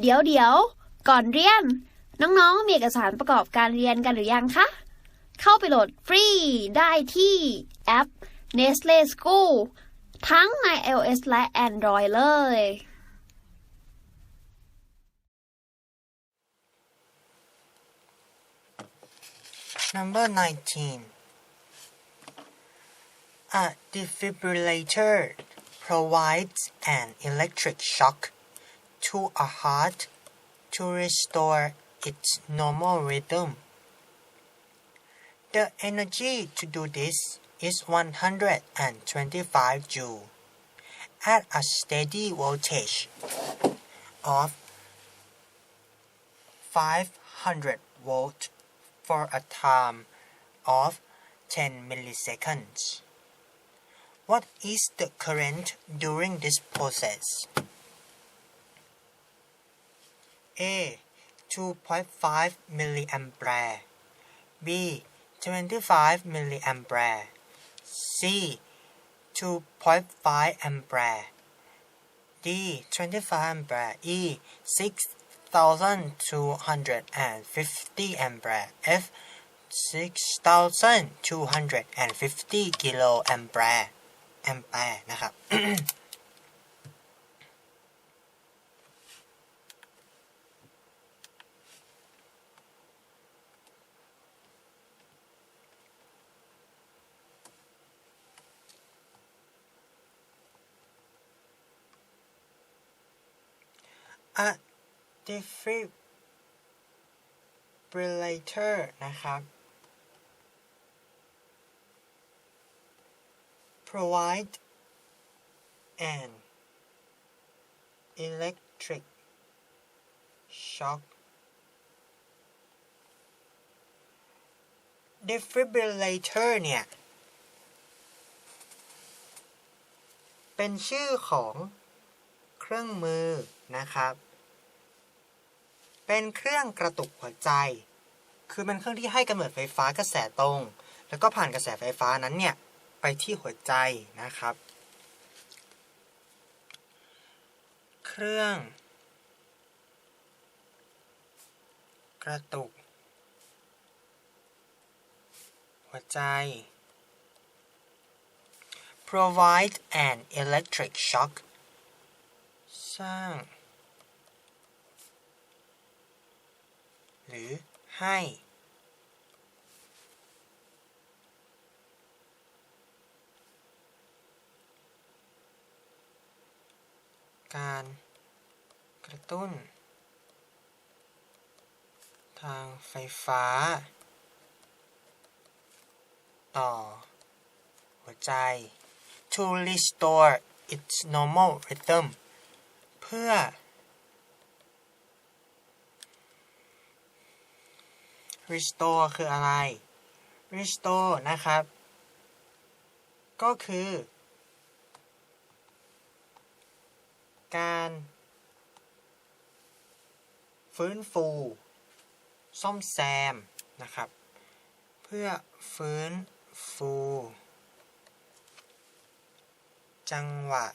เดี๋ยวเดี๋ยว ก่อนเรียน น้องๆ มีเอกสารประกอบการเรียนกันหรือยังคะ เข้าไปโหลดฟรีได้ที่แอป Nestle School ทั้งใน iOS และ Android เลย Number 19. A defibrillator provides an electric shock to a heart to restore its normal rhythm. The energy to do this is 125 joule at a steady voltage of 500 volt for a time of 10 milliseconds. What is the current during this process? A 2.5 milliampere B 25 milliampere C 2.5 ampere D 25 ampere E 6250 ampere F 6250 kilo ampere แอมแปร์นะครับ A defibrillator นะครับ provide an electric shock defibrillator เนี่ย เป็นชื่อของ เครื่องมือนะครับ เป็นเครื่องกระตุกหัวใจ คือเป็นเครื่องที่ให้กำเนิดไฟฟ้ากระแสตรง แล้วก็ผ่านกระแสไฟฟ้านั้นเนี่ยไปที่หัวใจนะครับ เครื่อง กระตุก หัวใจ provide an electric shock สร้าง หรือให้ การกระตุ้น ทางไฟฟ้า ต่อ หัวใจ to restore its normal rhythm เพื่อ restore คืออะไร restore นะครับ ก็คือ การ ฟื้นฟู ซ่อมแซม นะครับ เพื่อฟื้นฟู จังหวะ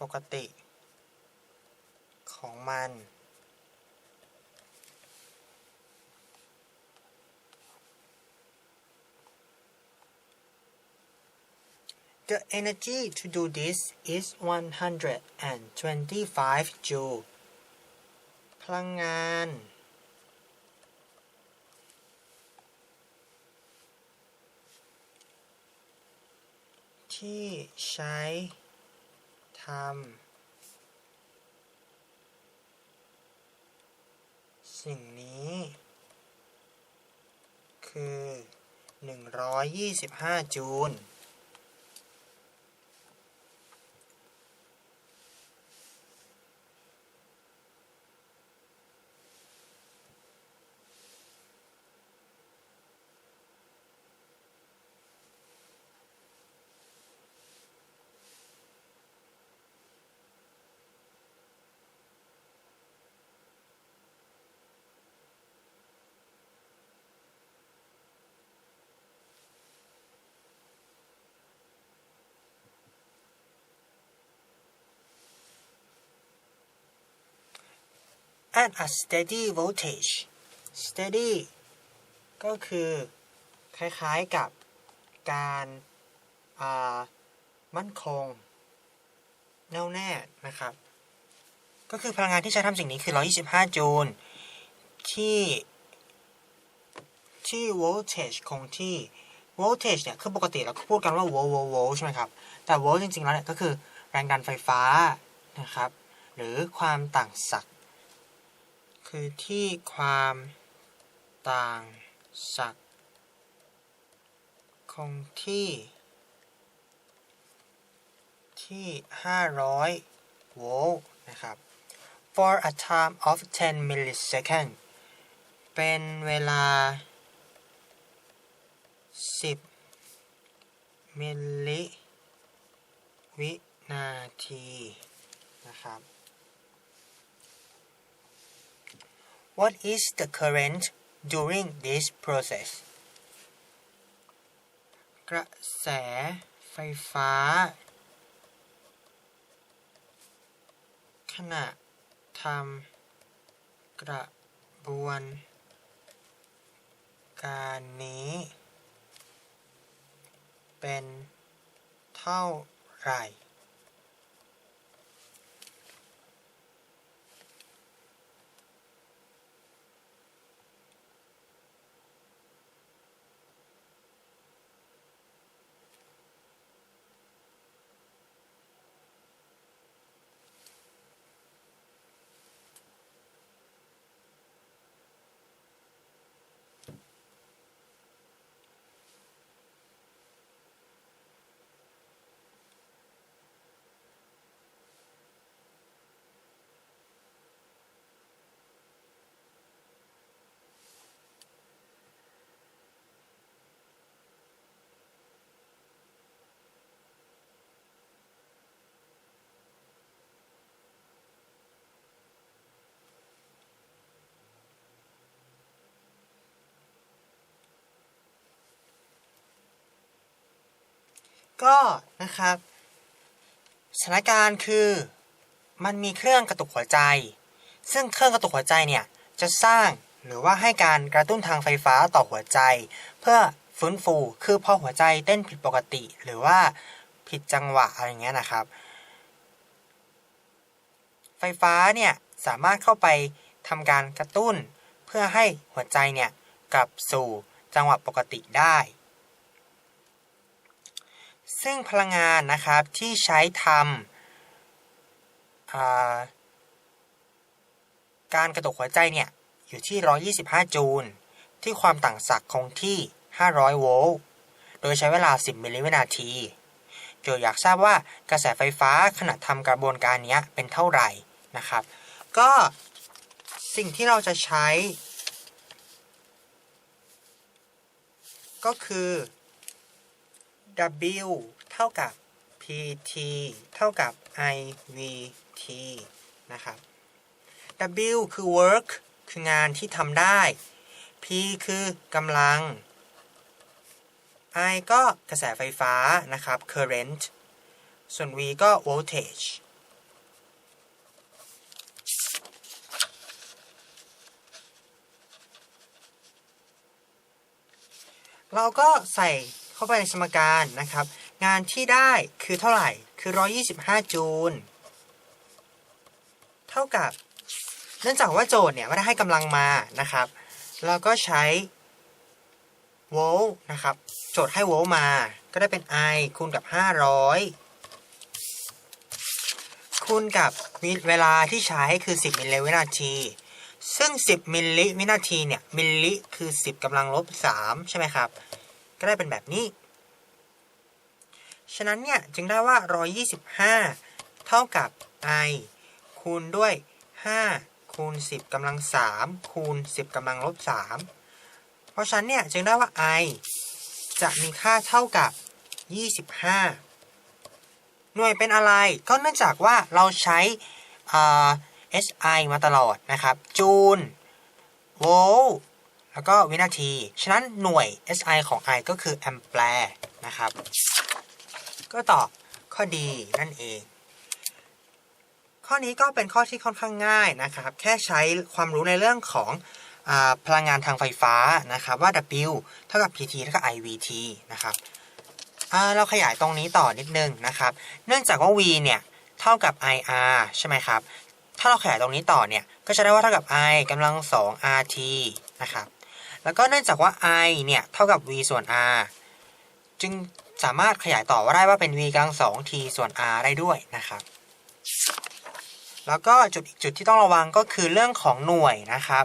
ปกติของมัน The energy to do this is 125 joule พลังงาน ที่ใช้ ทำสิ่งนี้ คือ 125 จูล at a steady voltage steady ก็คือคล้ายๆกับการามั่นคง แน่วแน่นะครับ ก็คือพลังงานที่ใช้ทำสิ่งนี้คือ 125 จูล ที่ที่ voltage คงที่ voltage เนี่ย คือปกติเราพูดกันว่า volt volt volt ใช่ไหมครับ แต่ volt จริงๆ แล้วเนี่ย ก็คือแรงดันไฟฟ้านะครับ หรือความต่างศักย คือที่ความต่างศักย์คงที่ ที่ 500 โวลต์นะครับ for a time of 10 millisecond เป็นเวลา 10 มิลลิวินาทีนะครับ What is the current during this process กระแสไฟฟ้า ขณะทำกระบวนการนี้ เป็นเท่าไหร่ ก็นะครับสถานการณ์คือมันมีเครื่องกระตุกหัวใจ ซึ่งเครื่องกระตุกหัวใจเนี่ยจะสร้างหรือว่าให้การกระตุ้นทางไฟฟ้าต่อหัวใจ เพื่อฟื้นฟู คือพอหัวใจเต้นผิดปกติ หรือว่าผิดจังหวะอะไรเงี้ยนะครับ ไฟฟ้าเนี่ยสามารถเข้าไปทำการกระตุ้น เพื่อให้หัวใจเนี่ยกลับสู่จังหวะปกติได้ ซึ่งพลังงานนะครับที่ใช้ทำาการกระตุกหัวใจเนี่ยอยู่ที่ 125 จูล ที่ความต่างศักย์คงที่ 500 โวลต์ โดยใช้เวลา 10 มิลลิวินาทีโจทย์อยากทราบว่ากระแสไฟฟ้าขณะทำกระบวนการนี้เป็นเท่าไหร่นะครับ ก็สิ่งที่เราจะใช้ ก็คือ W เท่ากับ PT เท่ากับ IVT นะครับ W คือ work คืองานที่ทำได้ P คือกำลัง I ก็กระแสไฟฟ้านะครับ current ส่วน V ก็ voltage เราก็ใส่าไปในสมการนะครับ งานที่ได้คือเท่าไหร่คือ 125 จูล เท่ากับ เนื่องจากว่าโจทย์เนี่ยไม่ได้ให้กำลังมานะครับ เราก็ใช้โวลต์นะครับ โจทย์ให้โวลต์มา ก็ได้เป็น I คูณกับ 500 คูณกับเวลาที่ใช้คือ 10 มิลลิวินาที ซึ่ง 10 มิลลิวินาทีเนี่ย มิลลิคือ 10กำลังลบ 3 ใช่ไหมครับ ก็ได้เป็นแบบนี้ ฉะนั้นเนี่ยจึงได้ว่า 125 เท่ากับ i คูณด้วย 5 คูณ 10กำลัง 3 คูณ 10กำลังลบ 3 เพราะฉะนั้นเนี่ยจึงได้ว่า i จะมีค่าเท่ากับ 25 หน่วยเป็นอะไรก็เนื่องจากว่าเราใช้อ่า SI มาตลอดนะครับ จูลโวลต์ แล้วก็วินาที ฉะนั้นหน่วย SI ของ I ก็คือแอมแปร์นะครับ ก็ตอบข้อดีนั่นเอง ข้อนี้ก็เป็นข้อที่ค่อนข้างง่ายนะครับ แค่ใช้ความรู้ในเรื่องของอพลังงานทางไฟฟ้านะครับว่า W เท่ากับ PT เท่ากับ IVT นะครับเราขยายตรงนี้ต่อนิดนึงนะครับ เนื่องจากว่า V เนี่ย เท่ากับ IR ใช่ไหมครับ ถ้าเราขยายตรงนี้ต่อเนี่ย ก็จะได้ว่าเท่ากับ I กำลัง 2 RT นะครับ แล้วก็เนื่องจากว่า I เนี่ย เท่ากับ V ส่วน R จึงสามารถขยายต่อว่าได้ว่าเป็น V กำลัง 2T ส่วน R ได้ด้วยนะครับ แล้วก็จุดอีกจุดที่ต้องระวังก็คือเรื่องของหน่วยนะครับ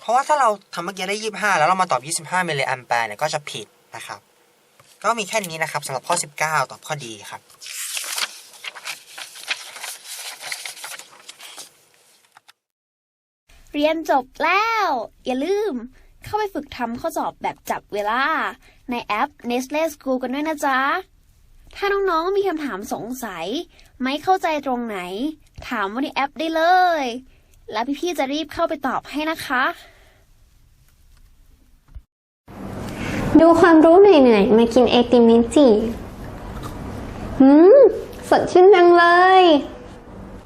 เพราะว่าถ้าเราทำเมื่อกี้ได้ 25 แล้วเรามาตอบ 25มิลลิแอมแปร์เนี่ยก็จะผิดนะครับ ก็มีแค่นี้นะครับสำหรับข้อ 19 ตอบข้อดีครับ เรียนจบแล้ว อย่าลืม เข้าไปฝึกทำข้อสอบแบบจับเวลา ในแอป Nestle School กันด้วยนะจ๊ะ ถ้าน้องๆมีคำถามสงสัย ไม่เข้าใจตรงไหน ถามว่าในแอปได้เลย แล้วพี่ๆจะรีบเข้าไปตอบให้นะคะ ดูความรู้เหนื่อยๆ มากินไอติมมินจิอืมสดชื่นจังเลย